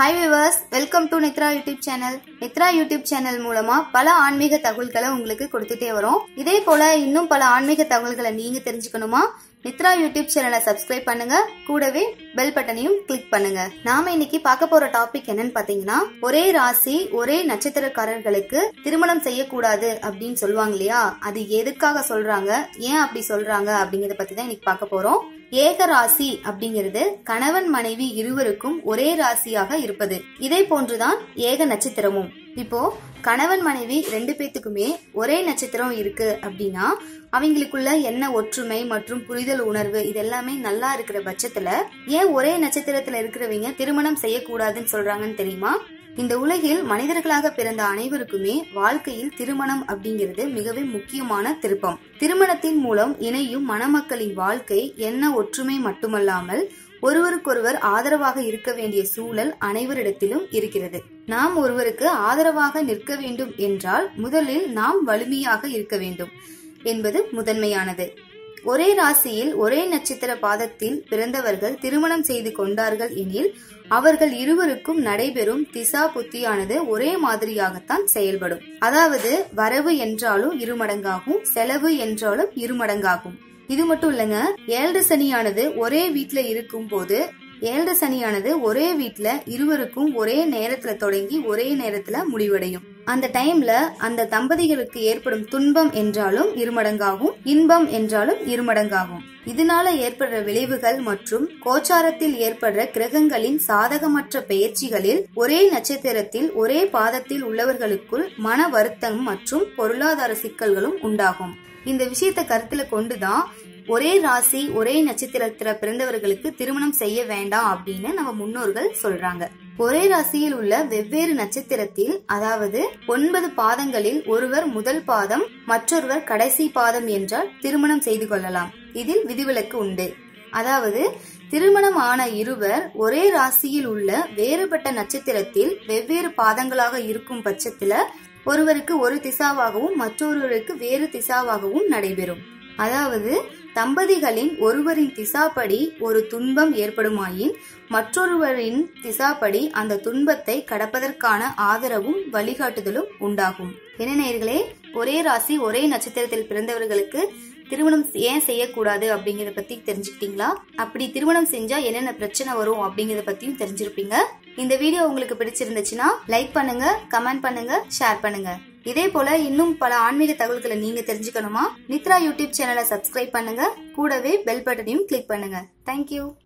Viewers welcome to Nithra YouTube channel Nithra YouTube channel மூலமா பல ஆன்மீக தகவல்களை உங்களுக்கு கொடுத்துட்டே வரோம். இதே போல இன்னும் பல ஆன்மீக தகவல்களை நீங்க தெரிஞ்சுக்கணுமா? நித்ரா யூடியூப் சேனலை சப்ஸ்கிரைப் பண்ணுங்க. கூடவே பெல் பட்டனையும் கிளிக் பண்ணுங்க. நாம இன்னைக்கு பார்க்க போற டாபிக் என்னன்னு பாத்தீங்கன்னா ஒரே ராசி ஒரே நட்சத்திரக்காரர்களுக்கு திருமணம் செய்யக்கூடாது அப்படின்னு சொல்லுவாங்க இல்லையா? அது எதுக்காக சொல்றாங்க? ஏன் அப்படி சொல்றாங்க அப்படிங்கறத பத்தி தான் இன்னைக்கு பார்க்க போறோம். ஏக ராசி அப்படிங்கிறது கணவன் மனைவி இருவருக்கும் ஒரே ராசியாக இருப்பது. இதே போன்றுதான் ஏக நட்சத்திரமும். இப்போ கணவன் மனைவி ரெண்டு பேத்துக்குமே ஒரே நட்சத்திரம் இருக்கு அப்படின்னா அவங்களுக்குள்ள என்ன ஒற்றுமை மற்றும் புரிதல் உணர்வு இதெல்லாமே நல்லா இருக்கிற பட்சத்துல ஏன் ஒரே நட்சத்திரத்துல இருக்கிறவங்க திருமணம் செய்யக்கூடாதுன்னு சொல்றாங்கன்னு தெரியுமா? இந்த உலகில் மனிதர்களாக பிறந்த அனைவருக்குமே வாழ்க்கையில் திருமணம் அப்படிங்கிறது மிகவும் முக்கியமான திருப்பம். திருமணத்தின் மூலம் இணையும் மணமக்களின் வாழ்க்கை என்ன ஒற்றுமை மட்டுமல்லாமல் ஒருவருக்கொருவர் ஆதரவாக இருக்க வேண்டிய சூழல் அனைவரிடத்திலும் இருக்கிறது. நாம் ஒருவருக்கு ஆதரவாக நிற்க வேண்டும் என்றால் முதலில் நாம் வலிமையாக இருக்க வேண்டும் என்பது முதன்மையானது. ஒரே ராசியில் ஒரே நட்சத்திர பாதத்தில் பிறந்தவர்கள் திருமணம் செய்து கொண்டார்கள் எனில் அவர்கள் இருவருக்கும் நடைபெறும் திசா புத்தியானது ஒரே மாதிரியாகத்தான் செயல்படும். அதாவது வரவு என்றாலும் இருமடங்காகும் செலவு என்றாலும் இருமடங்காகும். இது மட்டும் இல்லைங்க ஏழு சனியானது ஒரே வீட்டுல இருக்கும் போது ஏழு சனியானது ஒரே வீட்டுல இருவருக்கும் ஒரே நேரத்துல தொடங்கி ஒரே நேரத்துல முடிவடையும். அந்த டைம்ல அந்த தம்பதிகளுக்கு ஏற்படும் துன்பம் என்றாலும் இருமடங்காகும் இன்பம் என்றாலும் இருமடங்காகும். இதனால ஏற்படுற விளைவுகள் மற்றும் கோச்சாரத்தில் ஏற்படுற கிரகங்களின் சாதகமற்ற பெயர்ச்சிகளில் ஒரே நட்சத்திரத்தில் ஒரே பாதத்தில் உள்ளவர்களுக்குள் மன வருத்தம் மற்றும் பொருளாதார சிக்கல்களும் உண்டாகும். இந்த விஷயத்தை கருத்துல கொண்டுதான் ஒரே ராசி ஒரே நட்சத்திரத்துல பிறந்தவர்களுக்கு திருமணம் செய்ய வேண்டாம் அப்படின்னு நம்ம முன்னோர்கள் சொல்றாங்க. ஒரே ராசியில் உள்ள வெவ்வேறு நட்சத்திரத்தில் அதாவது ஒன்பது பாதங்களில் ஒருவர் முதல் பாதம் மற்றொருவர் கடைசி பாதம் என்றால் திருமணம் செய்து கொள்ளலாம். இதில் விதிவிலக்கு உண்டு. அதாவது திருமணம் ஆன இருவர் ஒரே ராசியில் உள்ள வேறுபட்ட நட்சத்திரத்தில் வெவ்வேறு பாதங்களாக இருக்கும் பட்சத்துல ஒருவருக்கு ஒரு திசாவாகவும் மற்றொருவருக்கு வேறு திசாவாகவும் நடைபெறும். அதாவது தம்பதிகளின் ஒருவரின் திசாப்படி ஒரு துன்பம் ஏற்படுமாயின் மற்றொருவரின் திசாப்படி அந்த துன்பத்தை கடப்பதற்கான ஆதரவும் வழிகாட்டுதலும் உண்டாகும். என்ன நேர்களே ஒரே ராசி ஒரே நட்சத்திரத்தில் பிறந்தவர்களுக்கு திருமணம் ஏன் செய்யக்கூடாது அப்படிங்கறத பத்தி தெரிஞ்சுக்கிட்டீங்களா? அப்படி திருமணம் செஞ்சா என்னென்ன பிரச்சனை வரும் அப்படிங்கறத பத்தியும் தெரிஞ்சிருப்பீங்க. இந்த வீடியோ உங்களுக்கு பிடிச்சிருந்துச்சுன்னா லைக் பண்ணுங்க கமெண்ட் பண்ணுங்க ஷேர் பண்ணுங்க. இதே போல இன்னும் பல ஆன்மீக தகவல்களை நீங்க தெரிஞ்சுக்கணுமா? நித்ரா யூடியூப் சேனலை சப்ஸ்கிரைப் பண்ணுங்க. கூடவே பெல் பட்டனையும் கிளிக் பண்ணுங்க. தேங்க்யூ